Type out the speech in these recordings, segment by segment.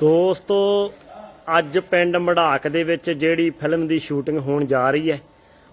ਦੋਸਤੋ, ਅੱਜ ਪਿੰਡ ਮੜਾਕ ਦੇ ਵਿੱਚ ਜਿਹੜੀ ਫਿਲਮ ਦੀ ਸ਼ੂਟਿੰਗ ਹੋਣ ਜਾ ਰਹੀ ਹੈ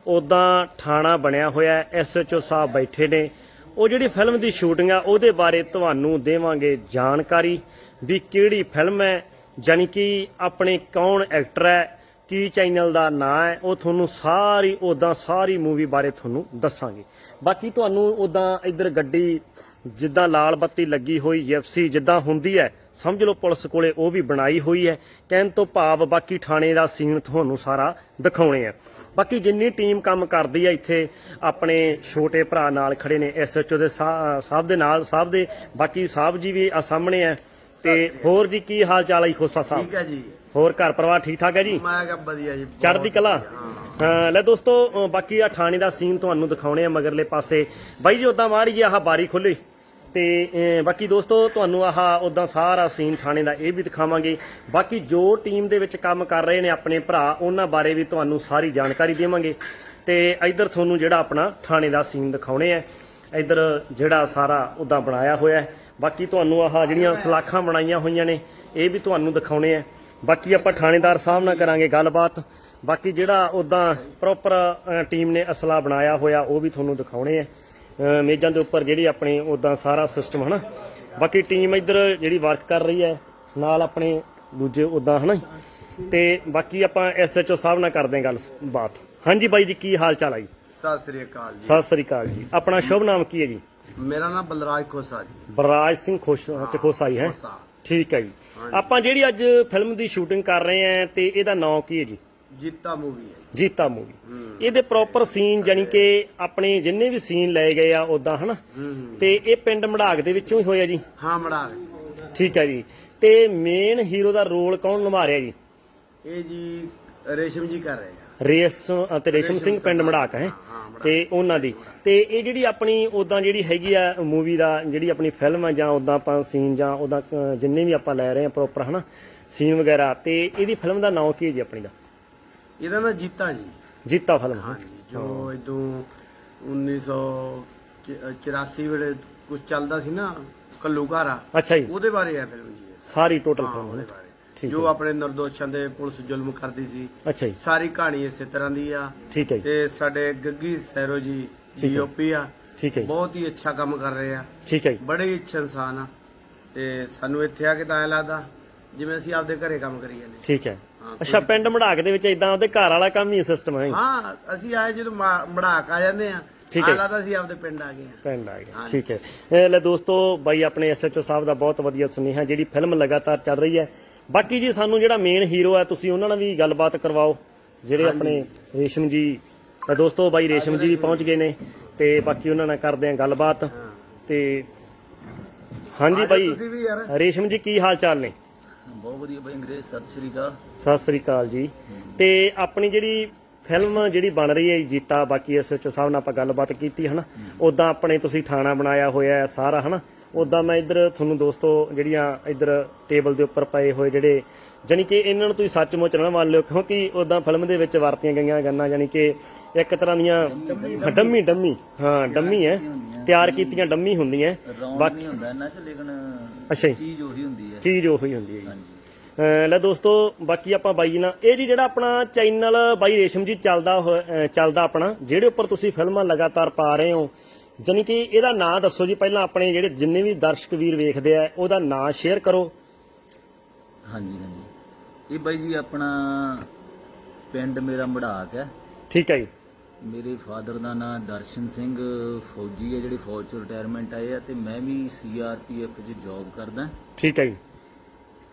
ਉਦਾਂ ਥਾਣਾ ਬਣਿਆ ਹੋਇਆ ਹੈ ਐਸਐਚਓ ਸਾਹਿਬ ਬੈਠੇ ਨੇ। ਉਹ ਜਿਹੜੀ ਫਿਲਮ ਦੀ ਸ਼ੂਟਿੰਗ ਆ, ਉਹਦੇ ਬਾਰੇ ਤੁਹਾਨੂੰ ਦੇਵਾਂਗੇ ਜਾਣਕਾਰੀ ਵੀ ਕਿਹੜੀ ਫਿਲਮ ਹੈ, ਜਾਣੀ ਕਿ ਆਪਣੇ ਕੌਣ ਐਕਟਰ ਹੈ, ਕੀ ਚੈਨਲ ਦਾ ਨਾਂ ਹੈ, ਉਹ ਤੁਹਾਨੂੰ ਸਾਰੀ ਉਦਾਂ ਸਾਰੀ ਮੂਵੀ ਬਾਰੇ ਤੁਹਾਨੂੰ ਦੱਸਾਂਗੇ। ਬਾਕੀ ਤੁਹਾਨੂੰ ਉਦਾਂ ਇੱਧਰ ਗੱਡੀ ਜਿੱਦਾਂ ਲਾਲ ਬੱਤੀ ਲੱਗੀ ਹੋਈ ਐਫਸੀ ਜਿੱਦਾਂ ਹੁੰਦੀ ਹੈ ਸਮਝ ਲਓ ਪੁਲਿਸ ਕੋਲੇ ਉਹ ਵੀ ਬਣਾਈ ਹੋਈ ਹੈ। ਕਹਿਣ ਤੋਂ ਭਾਵ ਬਾਕੀ ਥਾਣੇ ਦਾ ਸੀਨ ਤੁਹਾਨੂੰ ਸਾਰਾ ਦਿਖਾਉਣੇ ਆ। ਬਾਕੀ ਜਿੰਨੀ ਟੀਮ ਕੰਮ ਕਰਦੀ ਹੈ ਇੱਥੇ ਆਪਣੇ ਛੋਟੇ ਭਰਾ ਨਾਲ ਖੜੇ ਨੇ ਐਸਐਚਓ ਦੇ ਸਾਹਿਬ ਦੇ ਨਾਲ ਸਾਹਿਬ ਦੇ ਬਾਕੀ ਸਾਹਿਬ ਜੀ ਵੀ ਆ ਸਾਹਮਣੇ ਆ। ਤੇ ਹੋਰ ਜੀ ਕੀ ਹਾਲ ਚਾਲ ਹੈ ਖੋਸਾ ਸਾਹਿਬ? ਠੀਕ ਹੈ ਜੀ। ਹੋਰ ਘਰ ਪਰਿਵਾਰ ਠੀਕ ਠਾਕ ਹੈ ਜੀ? ਮੈਂ ਕਿਹਾ ਵਧੀਆ ਜੀ ਬਹੁਤ ਚੜ੍ਹਦੀ ਕਲਾ? ਹਾਂ। ਲੈ ਦੋਸਤੋ ਅ, ਬਾਕੀ ਆ ਥਾਣੇ ਦਾ ਸੀਨ ਤੁਹਾਨੂੰ ਦਿਖਾਉਣੇ ਆ ਮਗਰਲੇ ਪਾਸੇ। ਬਾਈ ਜੀ ਉਦਾਂ ਮਾੜੀ ਆਹ ਬਾਰੀ ਖੁੱਲੀ ਤੇ ਅ, ਬਾਕੀ ਦੋਸਤੋ ਤੁਹਾਨੂੰ ਆਹ ਉਦਾਂ ਸਾਰਾ ਸੀਨ ਥਾਣੇ ਦਾ ਇਹ ਵੀ ਦਿਖਾਵਾਂਗੇ। ਬਾਕੀ ਜੋ ਟੀਮ ਦੇ ਵਿੱਚ ਕੰਮ ਕਰ ਰਹੇ ਨੇ ਆਪਣੇ ਭਰਾ ਉਹਨਾਂ ਬਾਰੇ ਵੀ ਤੁਹਾਨੂੰ ਸਾਰੀ ਜਾਣਕਾਰੀ ਦੇਵਾਂਗੇ। ਤੇ ਇੱਧਰ ਤੁਹਾਨੂੰ ਜਿਹੜਾ ਆਪਣਾ ਥਾਣੇ ਦਾ ਸੀਨ ਦਿਖਾਉਣੇ ਆ। ਇੱਧਰ ਜਿਹੜਾ ਸਾਰਾ ਉਦਾਂ ਬਣਾਇਆ ਹੋਇਆ ਹੈ। ਬਾਕੀ ਤੁਹਾਨੂੰ ਆਹ ਜਿਹੜੀਆਂ ਸਲਾਖਾਂ ਬਣਾਈਆਂ ਹੋਈਆਂ ਨੇ ਇਹ ਵੀ ਤੁਹਾਨੂੰ ਦਿਖਾਉਣੇ ਆ। ਬਾਕੀ ਆਪਾਂ ਥਾਣੇਦਾਰ ਸਾਹਿਬ ਨਾਲ ਕਰਾਂਗੇ ਗੱਲਬਾਤ। ਬਾਕੀ ਜਿਹੜਾ ਉਦਾਂ ਪ੍ਰੋਪਰ ਟੀਮ ਨੇ ਅਸਲਾ ਬਣਾਇਆ ਹੋਇਆ ਉਹ ਵੀ ਤੁਹਾਨੂੰ ਦਿਖਾਉਣੇ ਆ। ਮੇਜ਼ਾਂ ਦੇ ਉੱਪਰ ਜਿਹੜੀ ਆਪਣੀ ਉਦਾਂ ਸਾਰਾ ਸਿਸਟਮ ਹਨਾ। ਬਾਕੀ ਟੀਮ ਇੱਧਰ ਜਿਹੜੀ ਵਰਕ ਕਰ ਰਹੀ ਹੈ ਨਾਲ ਆਪਣੇ ਦੂਜੇ ਉਦਾਂ ਹਨਾ। ਤੇ ਬਾਕੀ ਆਪਾਂ ਐਸਐਚਓ ਸਾਹਿਬ ਨਾਲ ਕਰਦੇ ਹਾਂ ਗੱਲ ਬਾਤ ਹਾਂਜੀ ਬਾਈ ਜੀ ਕੀ ਹਾਲ ਚਾਲ ਹੈ ਜੀ? ਸਤਿ ਸ੍ਰੀ ਅਕਾਲ ਜੀ। ਸਤਿ ਸ੍ਰੀ ਅਕਾਲ ਜੀ। ਆਪਣਾ ਸ਼ੁਭ ਨਾਮ ਕੀ ਹੈ ਜੀ? ਮੇਰਾ ਨਾਮ ਬਲਰਾਜ ਖੋਸਾ ਜੀ। ਬਰਾਜ ਸਿੰਘ ਖੁਸ਼ ਚਖੋਸਾਈ ਹੈ? ਖੋਸਾ। ਠੀਕ ਹੈ ਜੀ। ਆਪਾਂ ਜਿਹੜੀ ਅੱਜ ਫਿਲਮ ਦੀ ਸ਼ੂਟਿੰਗ ਕਰ ਰਹੇ ਆਂ ਤੇ ਇਹਦਾ ਨਾਮ ਕੀ ਹੈ ਜੀ? ਜੀਤਾ ਮੂਵੀ ਹੈ ਜੀਤਾ ਮੂਵੀ। ਇਹਦੇ ਪ੍ਰੋਪਰ ਸੀਨ ਜਾਨੀ ਕਿ ਆਪਣੇ ਜਿੰਨੇ ਵੀ ਸੀਨ ਲਏ ਗਏ ਆ ਉਦਾਂ ਹਨਾ? ਤੇ ਇਹ ਪਿੰਡ ਮੜਾਕ ਦੇ ਵਿੱਚੋਂ ਹੀ ਹੋਇਆ ਜੀ। ਹਾਂ ਮੜਾ ਠੀਕ ਹੈ ਜੀ। ਤੇ ਮੇਨ ਹੀਰੋ ਦਾ ਰੋਲ ਕੌਣ ਨਿਭਾ ਰਿਹਾ ਜੀ? ਇਹ ਜੀ ਰੇਸ਼ਮ ਜੀ ਕਰ ਰਹੇ ਆ ਰੇਸ ਅਤੇ ਰੇਸ਼ਮ ਸਿੰਘ ਪਿੰਡ ਮੜਾਕ ਹੈ ਤੇ ਉਹਨਾਂ ਦੀ। ਤੇ ਇਹ ਜਿਹੜੀ ਆਪਣੀ ਉਦਾਂ ਜਿਹੜੀ ਹੈਗੀ ਆ ਮੂਵੀ ਦਾ ਜਿਹੜੀ ਆਪਣੀ ਫਿਲਮ ਆ ਜਾਂ ਉਦਾਂ ਆਪਾਂ ਸੀਨ ਜਾਂ ਉਦਾਂ ਜਿੰਨੇ ਵੀ ਆਪਾਂ ਲੈ ਰਹੇ ਆ ਪ੍ਰੋਪਰ ਹਨਾ ਸੀਨ ਵਗੈਰਾ ਤੇ ਇਹਦੀ ਫਿਲਮ ਦਾ ਨਾਮ ਕੀ ਹੈ ਜੀ ਆਪਣੀ ਦਾ? ਇਹਦਾ ਨਾਮ ਜੀਤਾ ਜੀ। ਜੀਤਾ ਫਿਲਮ ਹਾਂ ਜੀ ਇਦੋਂ 1984 ਵੇਲੇ ਕੁਝ ਚੱਲਦਾ ਸੀ ਨਾ ਕੱਲੂਕਾਰਾ ਅੱਛਾ ਜੀ। ਉਹਦੇ ਬਾਰੇ ਹੈ ਫਿਲਮ ਜੀ। ਸਾਰੀ ਟੋਟਲ ਫਿਲਮ ਉਹਦੇ ਬਾਰੇ। ਠੀਕ ਜੋ ਆਪਣੇ ਨਿਰਦੋਸ਼ਾਂ ਦੇ ਪੁਲਿਸ ਜ਼ੁਲਮ ਕਰਦੀ ਸੀ। ਅੱਛਾ ਜੀ। ਸਾਰੀ ਕਹਾਣੀ ਇਸੇ ਤਰ੍ਹਾਂ ਦੀ ਆ। ਠੀਕ ਹੈ ਜੀ। ਤੇ ਸਾਡੇ ਗੱਗੀ ਸੈਰੋ ਜੀ। ਡੀਓਪੀ ਆ ਠੀਕ ਹੈ ਜੀ। ਬਹੁਤ ਹੀ ਅੱਛਾ ਕੰਮ ਕਰ ਰਹੇ ਆ। ਠੀਕ ਹੈ ਜੀ। ਬੜੇ ਹੀ ਅੱਛੇ ਇਨਸਾਨ ਆ। ਤੇ ਸਾਨੂੰ ਇੱਥੇ ਆ ਕੇ ਤਾਂ ਐ ਲੱਗਦਾ ਜਿਵੇਂ ਅਸੀਂ ਆਪਦੇ ਘਰੇ ਕੰਮ ਕਰੀ ਜਾਂਦੇ ਠੀਕ ਹੈ। ਅੱਛਾ ਪਿੰਡ ਮੜਾਕ ਦੇ ਵਿੱਚ ਇਦਾਂ ਉਹਦੇ ਘਰ ਵਾਲਾ ਕੰਮ ਹੀ ਸਿਸਟਮ ਹੈ ਹਾਂ ਅਸੀਂ ਆਏ ਜਦੋਂ ਮਾ- ਮੜਾਕ ਆ ਜਾਂਦੇ ਆ ਠੀਕ ਆ ਹੈ। ਲੱਗਦਾ ਅਸੀਂ ਆਪਦੇ ਪਿੰਡ ਆ ਗਏ ਆ ਪਿੰਡ ਆ ਗਿਆ। ਠੀਕ ਹੈ। ਇਹ ਲੈ ਦੋਸਤੋ ਬਾਈ ਆਪਣੇ ਐਸਐਚਓ ਸਾਹਿਬ ਦਾ ਬਹੁਤ ਵਧੀਆ ਸੁਨੇਹਾ ਜਿਹੜੀ ਫਿਲਮ ਲਗਾਤਾਰ ਚੱਲ ਰਹੀ ਹੈ। ਬਾਕੀ ਜੀ ਸਾਨੂੰ ਜਿਹੜਾ ਮੇਨ ਹੀਰੋ ਹੈ ਤੁਸੀਂ ਉਹਨਾਂ ਨਾਲ ਵੀ ਗੱਲਬਾਤ ਕਰਵਾਓ ਜਿਹੜੇ ਆਪਣੇ ਰੇਸ਼ਮ ਜੀ ਤਾਂ ਦੋਸਤੋ ਬਾਈ ਰੇਸ਼ਮ ਜੀ ਵੀ ਪਹੁੰਚ ਗਏ ਨੇ ਤੇ ਬਾਕੀ ਉਹਨਾਂ ਨਾਲ ਕਰਦੇ ਆ ਗੱਲਬਾਤ ਤੇ ਹਾਂਜੀ ਬਾਈ ਜਾਓ ਤੁਸੀਂ ਵੀ ਯਾਰ। ਰੇਸ਼ਮ ਜੀ ਕੀ ਹਾਲ ਚਾਲ ਨੇ? ਬਹੁਤ ਵਧੀਆ ਬਾਈ ਅੰਗਰੇਜ਼ ਸਤਿ ਸ੍ਰੀ ਅਕਾਲ। ਸਤਿ ਸ੍ਰੀ ਅਕਾਲ ਜੀ। ਤੇ ਆਪਣੀ ਜਿਹੜੀ ਫਿਲਮ ਜਿਹੜੀ ਬਣ ਰਹੀ ਹੈ ਜੀਤਾ ਬਾਕੀ ਐਸਐਚਓ ਸਾਹਿਬ ਨਾਲ ਆਪਾਂ ਗੱਲਬਾਤ ਕੀਤੀ ਹਨਾ? ਉਦਾਂ ਆਪਣੇ ਤੁਸੀਂ ਥਾਣਾ ਬਣਾਇਆ ਹੋਇਆ ਹੈ ਸਾਰਾ ਹਨਾ? ਉਦਾਂ ਮੈਂ ਇੱਧਰ ਤੁਹਾਨੂੰ ਦੋਸਤੋ ਜਿਹੜੀਆਂ ਇੱਧਰ ਟੇਬਲ ਦੇ ਉੱਪਰ ਪਏ ਹੋਏ ਜਿਹੜੇ ਜਾਣੀ ਕਿ ਇਹਨਾਂ ਨੂੰ ਤੁਸੀਂ ਸੱਚਮੁੱਚ ਨਾ ਮੰਨ ਲਿਓ ਕਿਉਂਕਿ ਉਦਾਂ ਫਿਲਮ ਦੇ ਵਿੱਚ ਵਰਤੀਆਂ ਗਈਆਂ ਗੰਨਾਂ ਜਾਣੀ ਕਿ ਇੱਕ ਤਰ੍ਹਾਂ ਦੀਆਂ ਡੰਮੀ ਡੰਮੀ ਹਾਂ ਡੰਮੀ ਹੈ। ਤਿਆਰ ਕੀਤੀਆਂ ਡੰਮੀ ਹੁੰਦੀਆਂ। ਨਹੀਂ ਹੁੰਦਾ ਇਹਨਾਂ ਚ ਲੇਕਿਨ ਅੱਛਾ ਚੀਜ਼ ਉਹੀ ਹੁੰਦੀ ਹੈ। ਚੀਜ਼ ਉਹੀ ਹੁੰਦੀ ਹੈ ਲੈ ਦੋਸਤੋ ਬਾਕੀ ਆਪਾਂ ਬਾਈ ਜੀ ਨਾਲ ਇਹ ਜੀ ਜਿਹੜਾ ਆਪਣਾ ਚੈਨਲ ਬਾਈ ਰੇਸ਼ਮ ਜੀ ਚੱਲਦਾ ਚੱਲਦਾ ਆਪਣਾ ਜਿਹੜੇ ਉੱਪਰ ਤੁਸੀਂ ਫਿਲਮਾਂ ਲਗਾਤਾਰ ਪਾ ਰਹੇ ਹੋ ਜਾਣੀ ਕਿ ਇਹਦਾ ਨਾਂ ਦੱਸੋ ਜੀ ਪਹਿਲਾਂ ਆਪਣੇ ਜਿਹੜੇ ਜਿੰਨੇ ਵੀ ਦਰਸ਼ਕ ਵੀਰ ਵੇਖਦੇ ਆ ਉਹਦਾ ਨਾਂ ਸ਼ੇਅਰ ਕਰੋ। ਹਾਂਜੀ ਹਾਂਜੀ। ਇਹ ਬਾਈ ਜੀ ਆਪਣਾ ਪਿੰਡ ਮੇਰਾ ਮੜਾਕ ਹੈ। ਠੀਕ ਹੈ ਜੀ। ਮੇਰੇ ਫਾਦਰ ਦਾ ਨਾਮ ਦਰਸ਼ਨ ਸਿੰਘ ਫੌਜੀ ਹੈ ਜਿਹੜੇ ਫੌਜ ਚੋਂ ਰਿਟਾਇਰਮੈਂਟ ਆਏ ਆ ਤੇ ਮੈਂ ਵੀ ਸੀਆਰਪੀਐਫ 'ਚ ਜੌਬ ਕਰਦਾ। ਠੀਕ ਹੈ ਜੀ।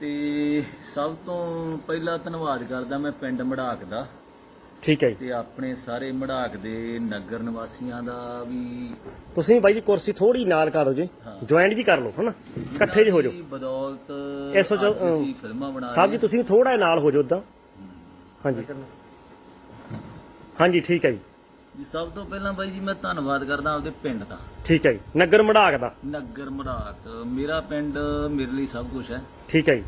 ਤੇ ਸਭ ਤੋਂ ਪਹਿਲਾਂ ਧੰਨਵਾਦ ਕਰਦਾ ਮੈਂ ਪਿੰਡ ਮੜਾਕ ਦਾ। ਠੀਕ ਹੈ ਜੀ। ਤੇ ਆਪਣੇ ਸਾਰੇ ਮੜਾਕ ਦੇ ਨਗਰ ਨਿਵਾਸੀਆਂ ਦਾ ਵੀ ਤੁਸੀਂ ਬਾਈ ਜੀ ਕੁਰਸੀ ਥੋੜੀ ਨਾਲ ਕਰੋ ਜੀ। ਜੁਆਇੰਟ ਜੀ ਕਰ ਲਓ ਹਨਾ? ਇਕੱਠੇ ਜੀ ਹੋ ਜਾਓ। ਬਦੌਲਤ ਇਸ ਅੱਜ ਅਸੀਂ ਫਿਲਮਾਂ ਬਣਾ ਸਾਹਿਬ ਜੀ ਤੁਸੀਂ ਥੋੜਾ ਨਾਲ ਹੋ ਜਾਓ ਉਦਾਂ ਹਾਂਜੀ। ਹਾਂਜੀ ਠੀਕ ਹੈ ਜੀ। ਜੀ ਸਭ ਤੋਂ ਪਹਿਲਾਂ ਬਾਈ ਜੀ ਮੈਂ ਧੰਨਵਾਦ ਕਰਦਾ ਆਪਦੇ ਪਿੰਡ ਦਾ। ਠੀਕ ਹੈ ਜੀ। ਨਗਰ ਮੜਾਕ ਦਾ। ਨਗਰ ਮੜਾਕ। ਮੇਰਾ ਪਿੰਡ ਮੇਰੇ ਲਈ ਸਭ ਕੁਝ ਹੈ। ਠੀਕ ਹੈ ਜੀ।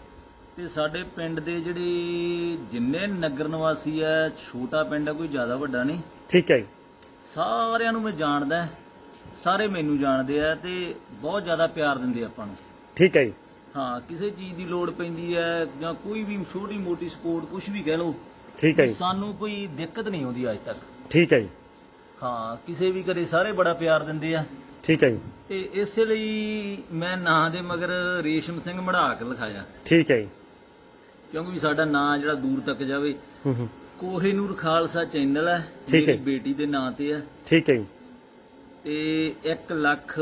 ਤੇ ਸਾਡੇ ਪਿੰਡ ਦੇ ਜਿਹੜੇ ਜਿੰਨੇ ਨਗਰ ਨਿਵਾਸੀ ਹੈ ਛੋਟਾ ਪਿੰਡ ਹੈ ਕੋਈ ਜ਼ਿਆਦਾ ਵੱਡਾ ਨਹੀਂ। ਠੀਕ ਹੈ ਜੀ। ਸਾਰਿਆਂ ਨੂੰ ਮੈਂ ਜਾਣਦਾ ਸਾਰੇ ਮੈਨੂੰ ਜਾਣਦੇ ਆ ਤੇ ਬਹੁਤ ਜ਼ਿਆਦਾ ਪਿਆਰ ਦਿੰਦੇ ਆਪਾਂ ਨੂੰ। ਠੀਕ ਹੈ ਜੀ। ਹਾਂ ਕਿਸੇ ਚੀਜ਼ ਦੀ ਲੋੜ ਪੈਂਦੀ ਹੈ ਜਾਂ ਕੋਈ ਵੀ ਛੋਟੀ ਮੋਟੀ ਸਪੋਰਟ ਕੁਝ ਵੀ ਕਹਿ ਲਓ ਠੀਕ ਹੈ ਜੀ। ਸਾਨੂੰ ਕੋਈ ਦਿੱਕਤ ਨਹੀਂ ਆਉਂਦੀ ਅੱਜ ਤੱਕ। ਠੀਕ ਹੈ ਜੀ। ਹਾਂ ਕਿਸੇ ਵੀ ਘਰੇ ਸਾਰੇ ਬੜਾ ਪਿਆਰ ਦਿੰਦੇ ਆ। ਠੀਕ ਹੈ ਜੀ। ਤੇ ਇਸੇ ਲਈ ਮੈਂ ਨਾਂ ਦੇ ਮਗਰ ਰੇਸ਼ਮ ਸਿੰਘ ਮੜਾਕ ਲਿਖਾਇਆ। ਠੀਕ ਹੈ ਜੀ। ਕਿਉਂਕਿ ਵੀ ਸਾਡਾ ਨਾਂ ਜਿਹੜਾ ਦੂਰ ਤੱਕ ਜਾਵੇ। ਹੂੰ ਹੂੰ। ਕੋਹੇ ਨੂਰ ਖਾਲਸਾ ਚੈਨਲ ਹੈ ਠੀਕ ਹੈ। ਮੇਰੀ ਬੇਟੀ ਦੇ ਨਾਂ ਤੇ ਹੈ। ਠੀਕ ਹੈ ਜੀ। ਤੇ 1 ਲੱਖ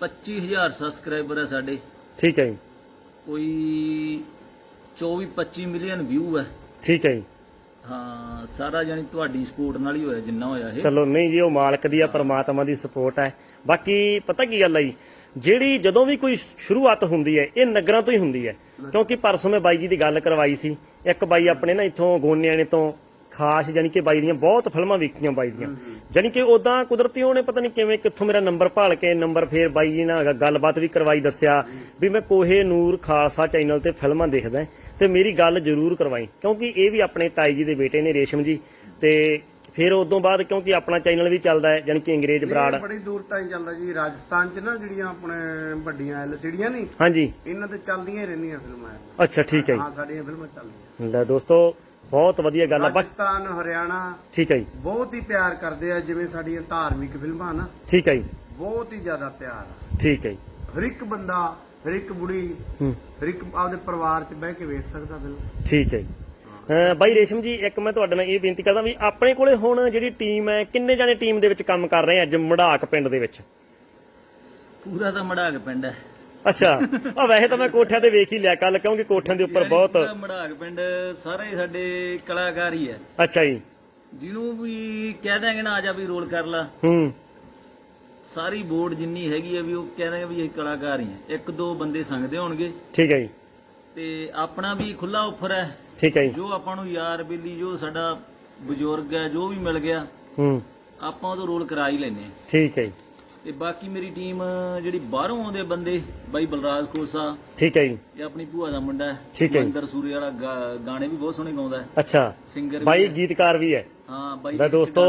25000 ਸਬਸਕ੍ਰਾਈਬਰ ਹੈ ਸਾਡੇ। ਠੀਕ ਹੈ ਜੀ। ਕੋਈ 24 25 ਮਿਲੀਅਨ ਵਿਊ ਹੈ। ਠੀਕ ਹੈ ਜੀ। ਹਾਂ ਸਾਰਾ ਜਾਨੀ ਤੁਹਾਡੀ ਸਪੋਰਟ ਨਾਲ ਹੀ ਹੋਇਆ ਜਿੰਨਾ ਹੋਇਆ ਇਹ। ਚਲੋ ਨਹੀਂ ਜੀ ਉਹ ਮਾਲਕ ਦੀ ਆ ਪ੍ਰਮਾਤਮਾ ਦੀ ਸਪੋਰਟ ਹੈ। ਬਾਕੀ ਪਤਾ ਕੀ ਗੱਲ ਹੈ ਜੀ? ਜਿਹੜੀ ਜਦੋਂ ਵੀ ਕੋਈ ਸ਼ੁਰੂਆਤ ਹੁੰਦੀ ਹੈ, ਇਹ ਨਗਰਾਂ ਤੋਂ ਹੀ ਹੁੰਦੀ ਹੈ। ਕਿਉਂਕਿ ਪਰਸੋਂ ਮੈਂ ਬਾਈ ਜੀ ਦੀ ਗੱਲ ਕਰਵਾਈ ਸੀ, ਇੱਕ ਬਾਈ ਆਪਣੇ ਨਾ ਇੱਥੋਂ ਗੋਨਿਆਣੇ ਤੋਂ ਖਾਸ ਜਾਨੀ ਕਿ ਬਾਈ ਦੀਆਂ ਬਹੁਤ ਫਿਲਮਾਂ ਵੇਖੀਆਂ ਬਾਈ ਦੀਆਂ। ਜਾਨੀ ਕਿ ਉਦਾਂ ਕੁਦਰਤੀ ਉਹਨੇ ਪਤਾ ਨਹੀਂ ਕਿਵੇਂ, ਕਿੱਥੋਂ ਮੇਰਾ ਨੰਬਰ ਭਾਲ ਕੇ ਨੰਬਰ ਫੇਰ ਬਾਈ ਜੀ ਨਾਲ ਗੱਲਬਾਤ ਵੀ ਕਰਵਾਈ, ਦੱਸਿਆ ਵੀ ਮੈਂ ਕੋਹੇ ਨੂਰ ਖਾਲਸਾ ਚੈਨਲ ਤੇ ਫਿਲਮਾਂ ਦੇਖਦਾ, ਤੇ ਮੇਰੀ ਗੱਲ ਜ਼ਰੂਰ ਕਰਵਾਈ। ਕਿਉਂਕਿ ਇਹ ਵੀ ਆਪਣੇ ਤਾਈ ਜੀ ਦੇ ਬੇਟੇ ਨੇ ਰੇਸ਼ਮ ਜੀ, ਤੇ ਫਿਰ ਉਦੋਂ ਬਾਅਦ ਕਿਉਂਕਿ ਆਪਣਾ ਚੈਨਲ ਵੀ ਚੱਲਦਾ ਹੈ ਕਿ ਅੰਗਰੇਜ਼ ਬਰਾੜ। ਬੜੀ ਦੂਰ ਤਾਈਂ ਚੱਲਦਾ ਜੀ ਰਾਜਸਥਾਨ 'ਚ ਨਾ ਜਿਹੜੀਆਂ ਆਪਣੇ ਵੱਡੀਆਂ ਐਲਸੀਡੀਆਂ ਨਹੀਂ ਹਾਂਜੀ। ਇਹਨਾਂ ਤੇ ਚੱਲਦੀਆਂ ਹੀ ਰਹਿੰਦੀਆਂ ਫਿਲਮਾਂ। ਅੱਛਾ ਠੀਕ ਹੈ ਹਾਂ ਸਾਡੀਆਂ ਫਿਲਮਾਂ ਚੱਲਦੀਆਂ। ਲੈ ਦੋਸਤੋ ਬਹੁਤ ਵਧੀਆ ਗੱਲ ਆ ਪਾਕਿਸਤਾਨ ਹਰਿਆਣਾ ਠੀਕ ਹੈ ਜੀ। ਬਹੁਤ ਹੀ ਪਿਆਰ ਕਰਦੇ ਆ ਜਿਵੇਂ ਸਾਡੀਆਂ ਧਾਰਮਿਕ ਫਿਲਮਾਂ ਨਾ ਠੀਕ ਹੈ ਜੀ। ਬਹੁਤ ਹੀ ਜ਼ਿਆਦਾ ਪਿਆਰ ਠੀਕ ਹੈ ਜੀ। ਹਰ ਇੱਕ ਬੰਦਾ ਹਰ ਇੱਕ ਬੁੜੀ ਹਰ ਇੱਕ ਆਪਦੇ ਪਰਿਵਾਰ 'ਚ ਬਹਿ ਕੇ ਵੇਖ ਸਕਦਾ ਫਿਲਮ। ਠੀਕ ਹੈ ਜੀ। ਬਾਈ ਰੇਸ਼ਮ ਜੀ ਇੱਕ ਮੈਂ ਤੁਹਾਡੇ ਨਾਲ ਇਹ ਬੇਨਤੀ ਕਰਦਾ ਵੀ ਆਪਣੇ ਕੋਲੇ ਹੁਣ ਜਿਹੜੀ ਟੀਮ ਹੈ ਕਿੰਨੇ ਜਾਣੇ ਟੀਮ ਦੇ ਵਿੱਚ ਕੰਮ ਕਰ ਰਹੇ ਆ ਅੱਜ ਮੜਾਕ ਪਿੰਡ ਦੇ ਵਿੱਚ? ਪੂਰਾ ਤਾਂ ਮੜਾਕ ਪਿੰਡ ਹੈ। ਅੱਛਾ ਆ ਵੈਸੇ ਤਾਂ ਮੈਂ ਕੋਠਿਆਂ ਤੇ ਵੇਖ ਹੀ ਲਿਆ ਕੱਲ ਕਿਉਂਕਿ ਕੋਠਿਆਂ ਦੇ ਉੱਪਰ ਬਹੁਤ ਮੜਾਕ ਪਿੰਡ ਸਾਰੇ ਸਾਡੇ ਕਲਾਕਾਰ ਹੀ। ਹੈ ਅੱਛਾ ਜੀ। ਜਿਹਨੂੰ ਵੀ ਕਹਿ ਦਾਂਗੇ ਨਾ ਆ ਜਾ ਵੀ ਰੋਲ ਕਰ ਲਾ। ਹੂੰ। ਸਾਰੀ ਬੋਰਡ ਜਿੰਨੀ ਹੈਗੀ ਹੈ ਵੀ ਉਹ ਕਹਿ ਦਾਂਗੇ ਵੀ ਇਹ ਕਲਾਕਾਰ ਹੀ ਹੈ। ਇੱਕ ਦੋ ਬੰਦੇ ਸੰਗਦੇ ਹੋਣਗੇ। ਠੀਕ ਹੈ ਜੀ। ਤੇ ਆਪਣਾ ਵੀ ਖੁੱਲਾ ਆਫਰ ਹੈ। ਠੀਕ ਹੈ ਜੀ। ਜੋ ਆਪਾਂ ਨੂੰ ਯਾਰ ਬੇਲੀ ਜੋ ਸਾਡਾ ਬਜ਼ੁਰਗ ਹੈ ਜੋ ਵੀ ਮਿਲ ਗਿਆ ਹੂੰ। ਆਪਾਂ ਉਹ ਰੋਲ ਕਰਾ ਹੀ ਲੈਨੇ ਆ ਠੀਕ ਹੈ ਜੀ। ਤੇ ਬਾਕੀ ਮੇਰੀ ਟੀਮ ਜਿਹੜੀ ਬਾਹਰੋਂ ਆਉਂਦੇ ਬੰਦੇ ਬਾਈ ਬਲਰਾਜ ਖੋਸਾ ਠੀਕ ਹੈ ਜੀ। ਇਹ ਆਪਣੀ ਭੂਆ ਦਾ ਮੁੰਡਾ ਹੈ ਠੀਕ ਹੈ ਜੀ। ਮਹਿੰਦਰ ਸੂਰੇ ਵਾਲਾ ਗਾ- ਗਾਣੇ ਵੀ ਬਹੁਤ ਸੋਹਣੇ ਗਾਉਂਦਾ ਹੈ। ਅੱਛਾ। ਸਿੰਗਰ ਬਾਈ ਗੀਤਕਾਰ ਵੀ ਹੈ। ਹਾਂ ਬਾਈ ਲੈ ਦੋਸਤੋ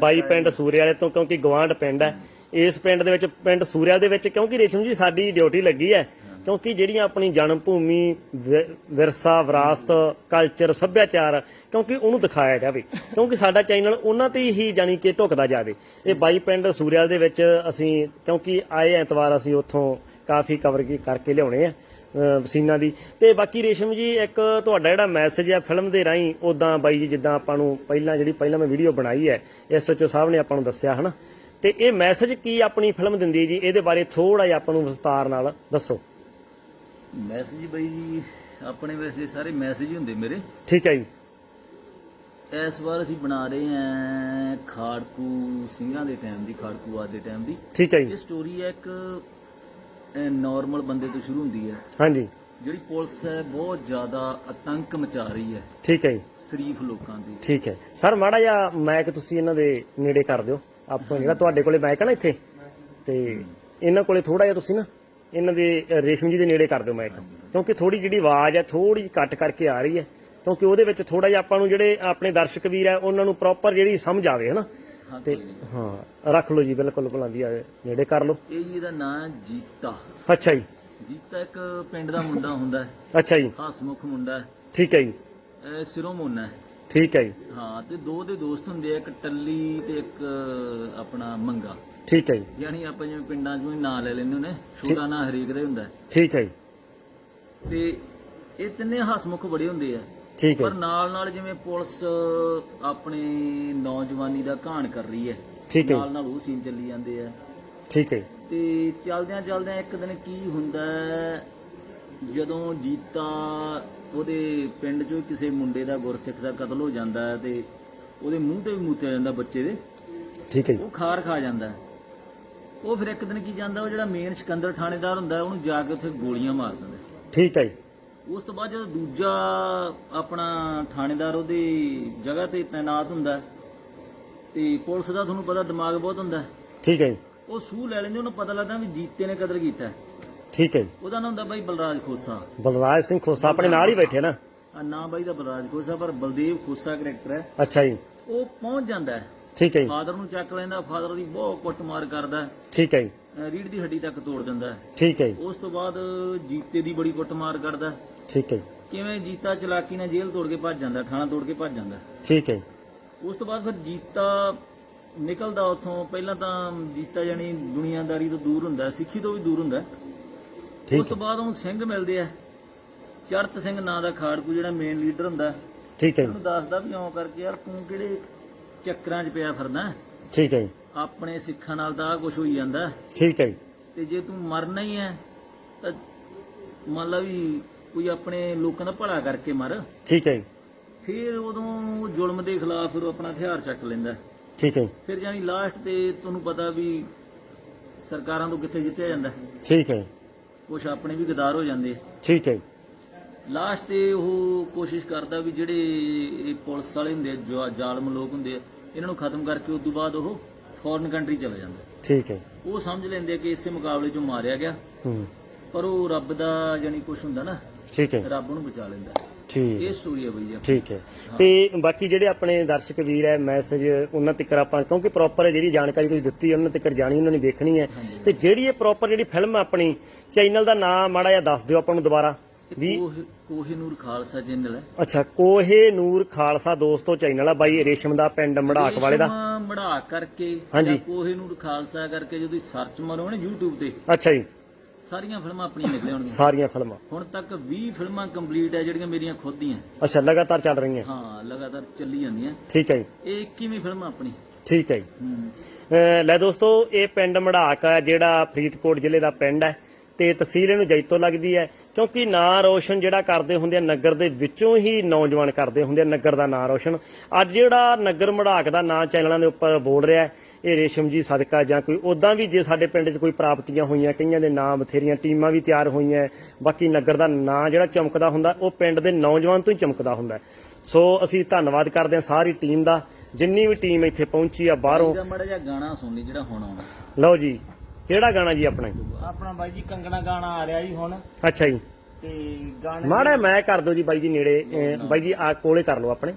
ਬਾਈ ਪਿੰਡ ਸੂਰੇ ਵਾਲੇ ਤੋਂ ਕਿਉਂਕਿ ਗਵਾਂਢ ਪਿੰਡ ਹੈ ਇਸ ਪਿੰਡ ਦੇ ਵਿੱਚ ਪਿੰਡ ਸੂਰਿਆ ਦੇ ਵਿੱਚ ਕਿਉਂਕਿ ਰੇਸ਼ਮ ਜੀ ਸਾਡੀ ਡਿਊਟੀ ਲੱਗੀ ਹੈ। ਕਿਉਂਕਿ ਜਿਹੜੀਆਂ ਆਪਣੀ ਜਨਮ ਭੂਮੀ, ਵਿ- ਵਿਰਸਾ, ਵਿਰਾਸਤ ਕਲਚਰ ਸੱਭਿਆਚਾਰ, ਕਿਉਂਕਿ ਉਹਨੂੰ ਦਿਖਾਇਆ ਜਾਵੇ। ਕਿਉਂਕਿ ਸਾਡਾ ਚੈਨਲ ਉਹਨਾਂ ਤੇ ਹੀ ਜਾਣੀ ਕਿ ਢੁਕਦਾ ਜਾਵੇ। ਇਹ ਬਾਈ ਪਿੰਡ ਸੂਰਿਆ ਦੇ ਵਿੱਚ ਅਸੀਂ, ਕਿਉਂਕਿ ਆਏ ਐਤਵਾਰ ਅਸੀਂ ਉੱਥੋਂ ਕਾਫੀ ਕਵਰ ਕੀ- ਕਰਕੇ ਲਿਆਉਣੇ ਆ, ਅਹ ਵਸੀਨਾ ਦੀ। ਤੇ ਬਾਕੀ ਰੇਸ਼ਮ ਜੀ, ਇੱਕ ਤੁਹਾਡਾ ਜਿਹੜਾ ਮੈਸੇਜ ਆ ਫਿਲਮ ਦੇ ਰਾਹੀਂ ਉਦਾਂ ਬਾਈ ਜੀ ਜਿੱਦਾਂ ਆਪਾਂ ਨੂੰ ਪਹਿਲਾਂ ਜਿਹੜੀ ਪਹਿਲਾਂ ਮੈਂ ਵੀਡੀਓ ਬਣਾਈ ਹੈ ਐਸਐਚਓ ਸਾਹਿਬ ਨੇ ਆਪਾਂ ਨੂੰ ਦੱਸਿਆ, ਹਨਾ? ਤੇ ਇਹ ਮੈਸੇਜ ਕੀ ਆਪਣੀ ਫਿਲਮ ਦਿੰਦੀ ਹੈ ਜੀ? ਇਹਦੇ ਬਾਰੇ ਥੋੜਾ ਜਿਹਾ ਆਪਾਂ ਨੂੰ ਵਿਸਤਾਰ ਨਾਲ ਦੱਸੋ। ਮੈਸੇਜ ਬਾਈ ਜੀ ਆਪਣੇ ਵੈਸੇ ਸਾਰੇ ਮੈਸੇਜ ਹੀ ਹੁੰਦੇ ਮੇਰੇ। ਠੀਕ ਹੈ ਜੀ। ਇਸ ਵਾਰ ਅਸੀਂ ਬਣਾ ਰਹੇ ਹਾਂ ਖਾੜਕੂ ਸਿੰਘਾਂ ਦੇ ਟਾਈਮ ਦੀ ਖਾੜਕੂ ਆਦ ਦੇ ਟਾਈਮ ਦੀ। ਠੀਕ ਹੈ ਇਹ ਜੀ ਸਟੋਰੀ ਹੈ ਇੱਕ ਨਾਰਮਲ ਬੰਦੇ ਤੋਂ ਸ਼ੁਰੂ ਹੁੰਦੀ ਹੈ। ਹਾਂਜੀ। ਜਿਹੜੀ ਪੁਲਿਸ ਹੈ ਬਹੁਤ ਜ਼ਿਆਦਾ ਆਤੰਕ ਮਚਾ ਰਹੀ ਹੈ। ਠੀਕ ਹੈ ਜੀ। ਸ਼ਰੀਫ ਲੋਕਾਂ ਦੀ। ਠੀਕ ਹੈ। ਸਰ ਮਾੜਾ ਜਿਹਾ ਮੈਕ ਤੁਸੀਂ ਇਹਨਾਂ ਦੇ ਨੇੜੇ ਕਰ ਦਿਓ। ਆਪਾਂ ਜਿਹੜਾ ਤੁਹਾਡੇ ਕੋਲੇ ਮੈਕ ਹੈ ਨਾ ਇੱਥੇ ਤੇ ਇਹਨਾਂ ਕੋਲੇ ਥੋੜਾ ਜਿਹਾ ਤੁਸੀਂ ਨਾ ਇਹਨਾਂ ਦੇ ਰੇਸ਼ਮ ਜੀ ਦੇ ਨੇੜੇ ਕਰ ਦਿਓ ਮੈਕ ਕਿਉਂਕਿ ਥੋੜੀ ਜਿਹੜੀ ਆਵਾਜ਼ ਹੈ ਥੋੜੀ ਜਿਹੀ ਕੱਟ ਕਰਕੇ ਆ ਰਹੀ ਹੈ। ਕਿਉਂਕਿ ਉਹਦੇ ਵਿੱਚ ਥੋੜਾ ਜਿਹਾ ਆਪਾਂ ਨੂੰ ਜਿਹੜੇ ਆਪਣੇ ਦਰਸ਼ਕ ਵੀਰ ਹੈ ਉਹਨਾਂ ਨੂੰ ਪ੍ਰੋਪਰ ਜਿਹੜੀ ਸਮਝ ਆਵੇ ਹਨਾ? ਤੇ। ਹਾਂ ਰੱਖ ਲਓ ਜੀ ਬਿਲਕੁਲ ਭਲਾਂਦੀ ਆ ਨੇੜੇ ਕਰ ਲਓ। ਇਹ ਜੀ ਦਾ ਨਾਂ ਜੀਤਾ। ਅੱਛਾ ਜੀ। ਜੀਤਾ ਇੱਕ ਪਿੰਡ ਦਾ ਮੁੰਡਾ ਹੁੰਦਾ ਹੈ। ਅੱਛਾ ਜੀ। ਹਸਮੁਖ ਮੁੰਡਾ ਹੈ। ਠੀਕ ਹੈ ਜੀ। ਸਿਰੋਂ ਮੋਨਾ ਹੈ। ਠੀਕ ਹੈ ਜੀ। ਹਾਂ ਤੇ ਦੋ ਦੇ ਦੋਸਤ ਹੁੰਦੇ ਆ ਇੱਕ ਟੱਲੀ ਤੇ ਇੱਕ ਆਪਣਾ ਮੰਗਾ। ਠੀਕ ਹੈ ਜੀ। ਯਾਨੀ ਆਪਾਂ ਜਿਵੇਂ ਪਿੰਡਾਂ 'ਚੋਂ ਹੀ ਨਾਂ ਲੈ ਲੈਂਦੇ ਹੁੰਦੇ ਛੋਟਾ ਨਾਂ ਹਰੇਕ ਦਾ ਹੀ ਹੁੰਦਾ। ਹੈ। ਠੀਕ ਹੈ ਜੀ। ਤੇ ਇਹ ਤਿੰਨੇ ਹਸਮੁਖ ਬੜੇ ਹੁੰਦੇ ਆ। ਠੀਕ ਹੈ। ਪਰ ਨਾਲ ਨਾਲ ਜਿਵੇਂ ਪੁਲਿਸ ਆਪਣੇ ਨੌਜਵਾਨੀ ਦਾ ਘਾਣ ਕਰ ਰਹੀ ਹੈ। ਠੀਕ ਹੈ। ਨਾਲ ਨਾਲ ਉਹ ਸੀਨ ਚੱਲੀ ਜਾਂਦੇ ਆ। ਠੀਕ ਹੈ। ਤੇ ਚਲਦਿਆਂ ਚਲਦਿਆਂ ਇੱਕ ਦਿਨ ਕੀ ਹੁੰਦਾ ਹੈ, ਜਦੋਂ ਜੀਤਾ ਉਹਦੇ ਪਿੰਡ 'ਚੋਂ ਕਿਸੇ ਮੁੰਡੇ ਦਾ ਗੁਰਸਿੱਖ ਦਾ ਕਤਲ ਹੋ ਜਾਂਦਾ ਹੈ ਤੇ ਉਹਦੇ ਮੂੰਹ ਤੇ ਵੀ ਮੂਤਿਆ ਜਾਂਦਾ ਬੱਚੇ ਦੇ। ਠੀਕ ਹੈ ਜੀ, ਉਹ ਖਾਰ ਖਾ ਜਾਂਦਾ ਹੈ। ਉਹ ਫਿਰ ਇੱਕ ਦਿਨ ਕੀ ਜਾਂਦਾ ਉਹ ਜਿਹੜਾ ਮੇਨ ਸਿਕੰਦਰ ਥਾਣੇਦਾਰ ਹੁੰਦਾ ਉਹਨੂੰ ਜਾ ਕੇ ਉੱਥੇ ਗੋਲੀਆਂ ਮਾਰ ਦਿੰਦਾ। ਠੀਕ ਹੈ ਜੀ, ਉਸ ਤੋਂ ਬਾਅਦ ਜਦੋਂ ਦੂਜਾ ਆਪਣਾ ਥਾਣੇਦਾਰ ਉਹਦੀ ਜਗ੍ਹਾ ਤੇ ਤਾਇਨਾਤ ਹੁੰਦਾ ਤੇ ਪੁਲਿਸ ਦਾ ਤੁਹਾਨੂੰ ਪਤਾ ਦਿਮਾਗ ਬਹੁਤ ਹੁੰਦਾ। ਠੀਕ ਹੈ ਜੀ, ਉਹ ਸੂਹ ਲੈ ਲੈਂਦੇ ਉਹਨੂੰ ਪਤਾ ਲੱਗਦਾ ਵੀ ਜੀਤੇ ਨੇ ਕਦਰ ਕੀਤਾ। ਠੀਕ ਹੈ ਜੀ। ਉਹਦਾ ਨਾਮ ਹੁੰਦਾ ਬਾਈ ਬਲਰਾਜ ਖੋਸਾ ਬਲਰਾਜ ਸਿੰਘ ਖੋਸਾ ਆਪਣੇ ਨਾਲ ਹੀ ਬੈਠੇ ਨਾ ਆ ਨਾਂ ਬਾਈ ਦਾ ਬਲਰਾਜ ਖੋਸਾ ਪਰ ਬਲਦੇਵ ਖੋਸਾ ਕਰੈਕਟਰ ਹੈ ਅੱਛਾ ਜੀ ਉਹ ਪਹੁੰਚ ਜਾਂਦਾ ਹੈ ਠੀਕ ਹੈ ਜੀ। ਫਾਦਰ ਨੂੰ ਚੱਕ ਲੈਂਦਾ ਫਾਦਰ ਦੀ ਬਹੁਤ ਕੁੱਟਮਾਰ ਕਰਦਾ ਹੈ। ਠੀਕ ਹੈ ਜੀ। ਰੀੜ ਦੀ ਹੱਡੀ ਤੱਕ ਤੋੜ ਦਿੰਦਾ ਹੈ। ਠੀਕ ਹੈ ਜੀ। ਉਸ ਤੋਂ ਬਾਅਦ ਜੀਤੇ ਦੀ ਬੜੀ ਕੁੱਟਮਾਰ ਕਰਦਾ ਹੈ। ਠੀਕ ਹੈ ਜੀ, ਕਿਵੇਂ ਜੀਤਾ ਚਲਾਕੀ ਨਾਲ ਜੇਲ੍ਹ ਤੋੜ ਕੇ ਭੱਜ ਜਾਂਦਾ ਥਾਣਾ ਤੋੜ ਕੇ ਭੱਜ ਜਾਂਦਾ ਠੀਕ ਹੈ ਜੀ, ਉਸ ਤੋਂ ਬਾਅਦ ਫਿਰ ਜੀਤਾ ਨਿਕਲਦਾ ਉੱਥੋਂ ਪਹਿਲਾਂ ਤਾਂ ਜੀਤਾ ਜਾਨੀ ਦੁਨੀਆਦਾਰੀ ਤੋਂ ਦੂਰ ਹੁੰਦਾ ਸਿੱਖੀ ਤੋਂ ਵੀ ਦੂਰ ਹੁੰਦਾ ਉਸ ਠੀਕ ਤੋਂ ਬਾਅਦ ਉਹਨੂੰ ਸਿੰਘ ਮਿਲਦੇ ਆ ਚੜਤ ਸਿੰਘ ਨਾਂ ਦਾ ਖਾੜਕੂ ਜਿਹੜਾ ਮੇਨ ਲੀਡਰ ਹੁੰਦਾ ਠੀਕ ਹੈ ਜੀ, ਉਹਨੂੰ ਦੱਸਦਾ ਵੀ ਇਉਂ ਕਰਕੇ ਯਾਰ ਤੂੰ ਕਿਹੜੇ ਚੱਕਰਾਂ 'ਚ ਪਿਆ ਫਿਰਦਾ। ਠੀਕ ਹੈ ਜੀ, ਆਪਣੇ ਸਿੱਖਾਂ ਨਾਲ ਤਾਂ ਕੁਝ ਹੋਈ ਜਾਂਦਾ। ਠੀਕ ਹੈ ਜੀ, ਤੇ ਜੇ ਤੂੰ ਮਰਨਾ ਹੀ ਹੈ ਤਾਂ ਮੰਨ ਲਾ ਵੀ ਕੋਈ ਆਪਣੇ ਲੋਕਾਂ ਦਾ ਭਲਾ ਕਰਕੇ ਮਰ। ਠੀਕ ਹੈ ਜੀ, ਫਿਰ ਉਦੋਂ ਉਹ ਜ਼ੁਲਮ ਦੇ ਖਿਲਾਫ ਫਿਰ ਉਹ ਆਪਣਾ ਹਥਿਆਰ ਚੱਕ ਲੈਂਦਾ। ਠੀਕ ਹੈ ਜੀ, ਫਿਰ ਜਾਨੀ ਲਾਸਟ ਤੇ ਤੁਹਾਨੂੰ ਪਤਾ ਵੀ ਸਰਕਾਰਾਂ ਤੋਂ ਕਿੱਥੇ ਜਿੱਤਿਆ ਜਾਂਦਾ। ਠੀਕ ਹੈ। ਜੀ, ਕੁਛ ਆਪਣੇ ਵੀ ਗਦਾਰ ਹੋ ਜਾਂਦੇ। ਠੀਕ ਹੈ। ਜੀ, ਲਾਸਟ ਤੇ ਉਹ ਕੋਸ਼ਿਸ਼ ਕਰਦਾ ਵੀ ਜਿਹੜੇ ਇਹ ਪੁਲਿਸ ਵਾਲੇ ਹੁੰਦੇ ਆ, ਜਾ- ਜ਼ਾਲਮ ਲੋਕ ਹੁੰਦੇ ਆ ਇਹਨਾਂ ਨੂੰ ਖਤਮ ਕਰਕੇ ਉਸ ਤੋਂ ਬਾਅਦ ਉਹ ਫੋਰਨ ਕੰਟਰੀ ਚਲਾ ਜਾਂਦਾ। ਠੀਕ ਹੈ। ਉਹ ਸਮਝ ਲੈਂਦੇ ਆ ਕਿ ਇਸੇ ਮੁਕਾਬਲੇ 'ਚੋਂ ਮਾਰਿਆ ਗਿਆ। ਹੂੰ। ਪਰ ਉਹ ਰੱਬ ਦਾ ਜਾਨੀ ਕੁਛ ਹੁੰਦਾ ਨਾ ਠੀਕ ਹੈ। ਰੱਬ ਉਹਨੂੰ ਬਚਾ ਲੈਂਦਾ। ਠੀਕ ਇਹ ਸਟੋਰੀ ਹੈ ਬਈ ਠੀਕ ਹੈ। ਤੇ ਬਾਕੀ ਜਿਹੜੇ ਆਪਣੇ ਦਰਸ਼ਕ ਵੀਰ ਹੈ ਮੈਸੇਜ ਉਹਨਾਂ ਤੱਕ ਆਪਾਂ ਕਿਉਂਕਿ ਪ੍ਰੋਪਰ ਜਿਹੜੀ ਜਾਣਕਾਰੀ ਤੁਸੀਂ ਦਿੱਤੀ ਹੈ, ਉਹਨਾਂ ਤੱਕ ਜਾਣੀ ਉਹਨਾਂ ਨੇ ਵੇਖਣੀ ਹੈ। ਤੇ ਜਿਹੜੀ ਇਹ ਪ੍ਰੋਪਰ ਜਿਹੜੀ ਫਿਲਮ ਆਪਣੀ ਚੈਨਲ ਦਾ ਨਾਮ ਮਾੜਾ ਜਿਹਾ ਦੱਸ ਦਿਓ ਆਪਾਂ ਨੂੰ ਦੁਬਾਰਾ। ਵੀ ਕੋਹ ਕੋਹੇਨੂਰ ਖਾਲਸਾ ਚੈਨਲ ਹੈ। ਅੱਛਾ ਕੋਹੇ ਨੂਰ ਖਾਲਸਾ ਦੋਸਤੋ ਚੈਨਲ ਆ ਬਾਈ ਰੇਸ਼ਮ ਦਾ ਪਿੰਡ ਮੜਾਕ ਵਾਲੇ ਦਾ। ਰੇਸ਼ਮ ਮੜਾ ਕਰਕੇ ਹਾਂਜੀ। ਜਾਂ ਕੋਹੇਨੂਰ ਖਾਲਸਾ ਕਰਕੇ ਜਦੋਂ ਤੁਸੀਂ ਸਰਚ ਮਾਰੋ ਨਾ YouTube ਤੇ ਅੱਛਾ ਜੀ। ਸਾਰੀਆਂ ਫਿਲਮਾਂ ਆਪਣੀਆਂ ਨਿਕਲੇ ਹੋਣਗੀਆਂ। ਸਾਰੀਆਂ ਫਿਲਮਾਂ। ਹੁਣ ਤੱਕ 20 ਫਿਲਮਾਂ ਕੰਪਲੀਟ ਹੈ ਜਿਹੜੀਆਂ ਮੇਰੀਆਂ ਖੁਦ ਦੀਆਂ। ਅੱਛਾ ਲਗਾਤਾਰ ਚੱਲ ਰਹੀਆਂ। ਹਾਂ ਲਗਾਤਾਰ ਚੱਲੀ ਜਾਂਦੀਆਂ। ਠੀਕ ਹੈ ਜੀ। ਇਹ 21ਵੀਂ ਫਿਲਮ ਆ ਆਪਣੀ? ਠੀਕ ਹੈ ਜੀ। ਹੂੰ। ਅਹ ਲੈ ਦੋਸਤੋ ਇਹ ਪਿੰਡ ਮੜਾਕ ਹੈ ਜਿਹੜਾ ਫਰੀਦਕੋਟ ਜ਼ਿਲ੍ਹੇ ਦਾ ਪਿੰਡ ਹੈ। ਤੇ ਤਹਿਸੀਲ ਇਹਨੂੰ ਜੈਤੋ ਲੱਗਦੀ ਹੈ ਕਿਉਂਕਿ ਨਾਂ ਰੋਸ਼ਨ ਜਿਹੜਾ ਕਰਦੇ ਹੁੰਦੇ ਆ ਨਗਰ ਦੇ ਵਿੱਚੋਂ ਹੀ ਨੌਜਵਾਨ ਕਰਦੇ ਹੁੰਦੇ ਆ ਨਗਰ ਦਾ ਨਾਂ ਰੋਸ਼ਨ। ਅੱਜ ਜਿਹੜਾ ਨਗਰ ਮੜਾਕ ਦਾ ਨਾਂ ਚੈਨਲਾਂ ਦੇ ਉੱਪਰ ਬੋਲ ਰਿਹਾ ਹੈ, ਇਹ ਰੇਸ਼ਮ ਜੀ ਸਦਕਾ ਜਾਂ ਕੋਈ ਉਦਾਂ ਵੀ ਜੇ ਸਾਡੇ ਪਿੰਡ 'ਚ ਕੋਈ ਪ੍ਰਾਪਤੀਆਂ ਹੋਈਆਂ ਕਈਆਂ ਦੇ ਨਾਂ ਬਥੇਰੀਆਂ ਟੀਮਾਂ ਵੀ ਤਿਆਰ ਹੋਈਆਂ ਬਾਕੀ ਨਗਰ ਦਾ ਨਾਂ ਜਿਹੜਾ ਚਮਕਦਾ ਹੁੰਦਾ ਉਹ ਪਿੰਡ ਦੇ ਨੌਜਵਾਨ ਤੋਂ ਹੀ ਚਮਕਦਾ ਹੁੰਦਾ। ਸੋ ਅਸੀਂ ਧੰਨਵਾਦ ਕਰਦੇ ਹਾਂ ਸਾਰੀ ਟੀਮ ਦਾ ਜਿੰਨੀ ਵੀ ਟੀਮ ਇੱਥੇ ਪਹੁੰਚੀ ਆ ਬਾਹਰੋਂ। ਇਹਦਾ ਮੜਾ ਜਿਹਾ ਗਾਣਾ ਸੁਣ ਲਈ ਜਿਹੜਾ ਹੁਣ ਆਉਣਾ ਲਓ ਜੀ। ਕਿਹੜਾ ਗਾਣਾ ਜੀ ਆਪਣਾ? ਆਪਣਾ ਬਾਈ ਜੀ ਕੰਗਣਾ ਗਾਣਾ ਆ ਰਿਹਾ ਜੀ ਹੁਣ। ਅੱਛਾ ਜੀ। ਤੇ ਗਾਣੇ ਮਾੜਾ ਮੈਂ ਕਰ ਦਿਓ ਜੀ ਬਾਈ ਜੀ ਨੇੜੇ ਅਹ ਬਾਈ ਜੀ ਆ ਕੋਲੇ ਕਰ ਲਓ ਆਪਣੇ।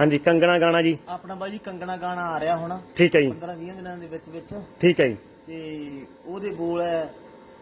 ਹਾਂਜੀ ਕੰਗਣਾ ਗਾਣਾ ਜੀ। ਆਪਣਾ ਬਾਈ ਜੀ ਕੰਗਣਾ ਗਾਣਾ ਆ ਰਿਹਾ ਹੁਣ। ਠੀਕ ਹੈ ਜੀ। 15 20 ਦਿਨਾਂ ਦੇ ਵਿੱਚ ਵਿੱਚ। ਠੀਕ ਹੈ ਜੀ। ਤੇ ਉਹਦੇ ਬੋਲ ਹੈ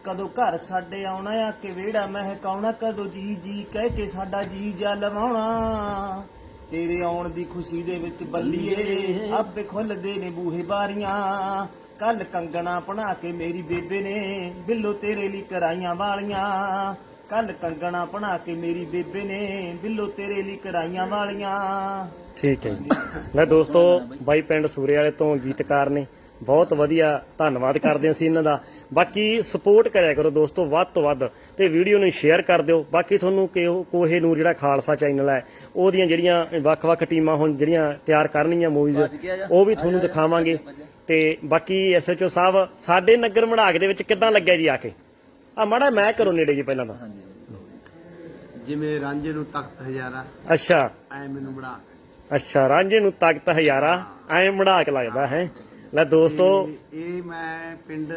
ਕਦੋਂ ਘਰ ਸਾਡੇ ਆਉਣਾ ਆ ਕਿ ਵਿਹੜਾ ਮਹਿਕਾਉਣਾ ਕਦੋਂ ਜੀ ਜੀ ਕਹਿ ਕੇ ਸਾਡਾ ਜੀ ਜਾ ਲਵਾਉਣਾ ਤੇਰੇ ਆਉਣ ਦੀ ਖੁਸ਼ੀ ਦੇ ਵਿੱਚ ਬੱਲੀਏ ਆਪੇ ਖੁੱਲਦੇ ਨੇ ਬੂਹੇ ਬਾਰੀਆਂ। ਕੱਲ ਕੰਗਣਾ ਬਣਾ ਕੇ ਮੇਰੀ ਬੇਬੇ ਨੇ, ਬਿੱਲੋ ਤੇਰੇ ਲਈ ਕਰਾਈਆਂ ਵਾਲੀਆਂ। ਕੱਲ ਕੰਗਣਾ ਬਣਾ ਕੇ ਮੇਰੀ ਬੇਬੇ ਨੇ, ਬਿੱਲੋ ਤੇਰੇ ਲਈ ਕਰਾਈਆਂ ਵਾਲੀਆਂ। ਠੀਕ ਹੈ ਜੀ। ਲੈ ਦੋਸਤੋ, ਬਾਈ ਪਿੰਡ ਸੂਰੇ ਵਾਲੇ ਤੋਂ ਗੀਤਕਾਰ ਨੇ। ਬਹੁਤ ਵਧੀਆ ਧੰਨਵਾਦ ਕਰਦੇ ਹਾਂ ਅਸੀਂ ਇਹਨਾਂ ਦਾ। ਬਾਕੀ ਸਪੋਰਟ ਕਰਿਆ ਕਰੋ ਦੋਸਤੋ ਵੱਧ ਤੋਂ ਵੱਧ। ਤੇ ਵੀਡੀਓ ਨੂੰ ਸ਼ੇਅਰ ਕਰ ਦਿਓ। ਬਾਕੀ ਤੁਹਾਨੂੰ ਕਿ ਉਹ ਕੋਹੇ ਨੂੰ ਜਿਹੜਾ ਖਾਲਸਾ ਚੈਨਲ ਹੈ ਉਹਦੀਆਂ ਜਿਹੜੀਆਂ ਵੱਖ-ਵੱਖ ਟੀਮਾਂ ਹੁਣ ਜਿਹੜੀਆਂ ਤਿਆਰ ਕਰਨੀਆਂ ਮੂਵੀਜ਼ ਉਹ ਵੀ ਤੁਹਾਨੂੰ ਦਿਖਾਵਾਂਗੇ। ਤੇ ਬਾਕੀ ਐਸਐਚਓ ਸਾਹਿਬ ਸਾਡੇ ਨਗਰ ਮੜਾਕ ਦੇ ਵਿੱਚ ਕਿੱਦਾਂ ਲੱਗਿਆ ਜੀ ਆ ਕੇ? ਆ ਮਾੜਾ ਮੈਂ ਕਰੋ ਨੇੜੇ ਜੀ ਪਹਿਲਾਂ ਤਾਂ। ਜਿਵੇਂ ਰਾਂਝੇ ਨੂੰ ਤਖਤ ਹਜ਼ਾਰਾ ਅੱਛਾ। ਐ ਮੈਨੂੰ ਬਣਾ ਅੱਛਾ ਰਾਂਝੇ ਨੂੰ ਤਾਕਤ ਹਜ਼ਾਰਾ ਐ ਮੜਾਕ ਲੱਗਦਾ ਹੈ। ਲੈ ਦੋਸਤੋ। ਇਹ ਇਹ ਮੈਂ ਪਿੰਡ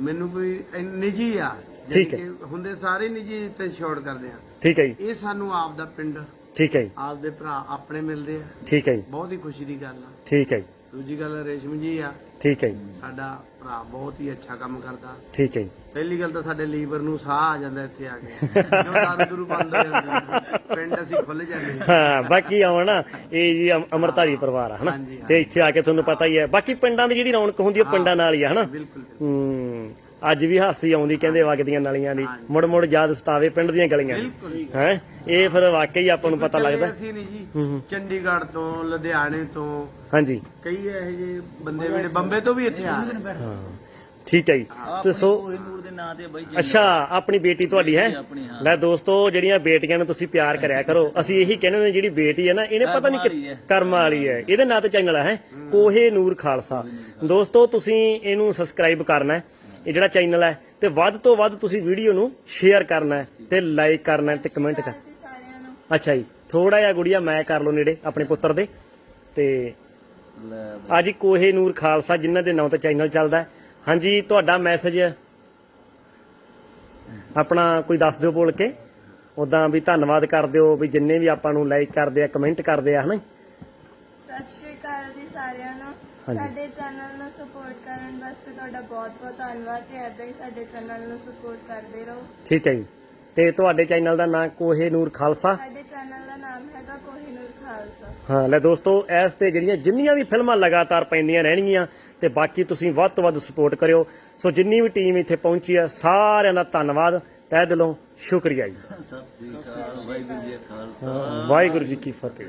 ਮੈਨੂੰ ਕੋਈ ਨਿੱਜੀ ਆ ਠੀਕ ਹੈ। ਕਿ ਹੁੰਦੇ ਸਾਰੇ ਨਿੱਜੀ ਤੇ ਸ਼ਾਰਟ ਕਰਦੇ ਆ। ਠੀਕ ਹੈ ਜੀ। ਇਹ ਸਾਨੂੰ ਆਪ ਦਾ ਪਿੰਡ ਠੀਕ ਹੈ ਜੀ। ਆਪ ਦੇ ਭਰਾ ਆਪਣੇ ਮਿਲਦੇ ਆ। ਠੀਕ ਹੈ ਜੀ। ਬਹੁਤ ਹੀ ਖੁਸ਼ੀ ਦੀ ਗੱਲ ਆ। ਠੀਕ ਹੈ ਜੀ। ਦੂਜੀ ਗੱਲ ਰੇਸ਼ਮ ਜੀ ਆ। ਠੀਕ ਹੈ ਜੀ। ਸਾਡਾ ਭਰਾ ਬਹੁਤ ਹੀ ਅੱਛਾ ਕੰਮ ਕਰਦਾ। ਠੀਕ ਹੈ ਜੀ। ਪਹਿਲੀ ਗੱਲ ਤਾਂ ਸਾਡੇ ਲੀਵਰ ਨੂੰ ਸਾਹ ਆ ਜਾਂਦਾ ਇੱਥੇ ਆ ਕੇ। ਦਾਰੂ ਦੂਰੂ ਬੰਦ ਹੋ ਜਾਂਦੀ। ਪਿੰਡ ਅਸੀਂ ਖੁੱਲ ਜਾਂਦੇ। ਹਾਂ ਬਾਕੀ ਆਉਣ ਇਹ ਜੀ ਅਮ- ਅੰਮ੍ਰਿਤਧਾਰੀ ਪਰਿਵਾਰ ਆ ਹਨਾ। ਤੇ ਇੱਥੇ ਆ ਕੇ ਤੁਹਾਨੂੰ ਪਤਾ ਹੀ ਹੈ। ਬਾਕੀ ਪਿੰਡਾਂ ਦੀ ਜਿਹੜੀ ਰੌਣਕ ਹੁੰਦੀ ਹੈ ਪਿੰਡਾਂ ਨਾਲ ਹੀ ਆ ਹਨਾ। ਹੂੰ ਅੱਜ ਵੀ ਹਾਸੀ ਆਉਂਦੀ ਕਹਿੰਦੇ ਵਗਦੀਆਂ ਨਾਲੀਆਂ ਦੀ ਮੁੜ ਮੁੜ ਯਾਦ ਸਤਾਵੇ ਪਿੰਡ ਦੀਆਂ ਗਲੀਆਂ ਹੈ? ਇਹ ਫਿਰ ਵਾਕਈ ਆਪਾਂ ਨੂੰ ਪਤਾ ਲੱਗਦਾ। ਅਸੀਂ ਨਹੀਂ ਜੀ। ਚੰਡੀਗੜ੍ਹ ਤੋਂ ਲੁਧਿਆਣੇ ਤੋਂ ਹਾਂਜੀ। ਕਈ ਇਹੋ ਜਿਹੇ ਬੰਦੇ ਜਿਹੜੇ ਬੰਬੇ ਤੋਂ ਵੀ ਇੱਥੇ ਆ। ਰਹੇ ਹਾਂ। ਠੀਕ ਹੈ ਜੀ। ਤੇ ਸੋ ਕੋਹੇਨੂਰ ਦੇ ਨਾਂ ਤੇ ਬਾਈ ਜੀ ਅੱਛਾ ਆਪਣੀ ਬੇਟੀ ਤੁਹਾਡੀ ਹੈ? ਆਪਣੀ, ਹਾਂ। ਲੈ ਦੋਸਤੋ ਜਿਹੜੀਆਂ ਬੇਟੀਆਂ ਨੂੰ ਤੁਸੀਂ ਪਿਆਰ ਕਰਿਆ ਕਰੋ ਅਸੀਂ ਇਹੀ ਕਹਿੰਦੇ ਨੇ ਜਿਹੜੀ ਬੇਟੀ ਹੈ ਨਾ ਇਹਨੇ ਪਤਾ ਨਹੀਂ ਵਾਲੀ ਕਿ ਹੈ। ਕਰਮ ਵਾਲੀ ਹੈ। ਇਹਦੇ ਨਾਂ ਤੇ ਚੈਨਲ ਹੈ? ਕੋਹੇ ਨੂਰ ਖਾਲਸਾ। ਦੋਸਤੋ ਤੁਸੀਂ ਇਹਨੂੰ ਸਬਸਕ੍ਰਾਈਬ ਕਰਨਾ ਹੈ ਇਹ ਜਿਹੜਾ ਚੈਨਲ ਹੈ ਤੇ ਵੱਧ ਤੋਂ ਵੱਧ ਤੁਸੀਂ ਵੀਡੀਓ ਨੂੰ ਸ਼ੇਅਰ ਕਰਨਾ ਹੈ ਤੇ ਲਾਈਕ ਕਰਨਾ ਹੈ ਤੇ ਕਮੈਂਟ ਕਰ ਜੀ ਸਾਰਿਆਂ ਨੂੰ। ਅੱਛਾ ਜੀ ਥੋੜਾ ਜਿਹਾ ਗੁੜੀਆ ਮੈਂ ਕਰ ਲਓ ਨੇੜੇ ਆਪਣੇ ਪੁੱਤਰ ਦੇ। ਤੇ ਲੈ ਅੱਜ ਕੋਹੇ ਨੂਰ ਖਾਲਸਾ ਜਿਨ੍ਹਾਂ ਦੇ ਨਾਂ ਤੇ ਚੈਨਲ ਚੱਲਦਾ ਹੈ। ਹਾਂਜੀ ਤੁਹਾਡਾ ਮੈਸੇਜ ਆਪਣਾ ਕੋਈ ਦੱਸ ਦਿਓ ਬੋਲ ਕੇ। ਉਦਾਂ ਵੀ ਧੰਨਵਾਦ ਕਰ ਦਿਓ ਵੀ ਜਿੰਨੇ ਵੀ ਆਪਾਂ ਨੂੰ ਲਾਈਕ ਕਰਦੇ ਆ ਕਮੈਂਟ ਕਰਦੇ ਆ ਹਨਾ ਸਤਿ ਸ਼੍ਰੀ ਅਕਾਲ ਜੀ ਸਾਰਿਆਂ ਨੂੰ। ਸਾਡੇ ਚੈਨਲ ਨੂੰ ਸਪੋਰਟ ਕਰਨ ਵਾਸਤੇ ਤੁਹਾਡਾ ਬਹੁਤ-ਬਹੁਤ ਧੰਨਵਾਦ ਤੇ ਹੀ ਸਾਡੇ ਚੈਨਲ ਨੂੰ ਸਪੋਰਟ ਕਰਦੇ ਰਹੋ। ਠੀਕ ਹੈ ਜੀ। ਤੇ ਤੁਹਾਡੇ ਚੈਨਲ ਦਾ ਨਾਮ ਕੋਹੇ ਨੂਰ ਖਾਲਸਾ। ਸਾਡੇ ਚੈਨਲ ਦਾ ਨਾਮ ਹੈਗਾ ਕੋਹਿਨੂਰ ਖਾਲਸਾ। ਹਾਂ ਲੈ ਦੋਸਤੋ ਇਸ ਤੇ ਜਿਹੜੀਆਂ ਜਿੰਨੀਆਂ ਵੀ ਫਿਲਮਾਂ ਲਗਾਤਾਰ ਪੈਂਦੀਆਂ ਰਹਿਣਗੀਆਂ ਤੇ ਬਾਕੀ ਤੁਸੀਂ ਵੱਧ ਤੋਂ ਵੱਧ ਸਪੋਰਟ ਕਰਿਓ। ਸੋ ਜਿੰਨੀ ਵੀ ਟੀਮ ਇੱਥੇ ਪਹੁੰਚੀ ਆ ਸਾਰਿਆਂ ਦਾ ਧੰਨਵਾਦ। ਤਹਿ ਦਿਲੋਂ ਸ਼ੁਕਰੀਆ ਜੀ। ਸਤਿ ਸ੍ਰੀ ਅਕਾਲ ਵਾਹਿਗੁਰੂ ਜੀ ਕਾ ਖਾਲਸਾ। ਵਾਹਿਗੁਰੂ ਜੀ ਕੀ ਫਤਿਹ।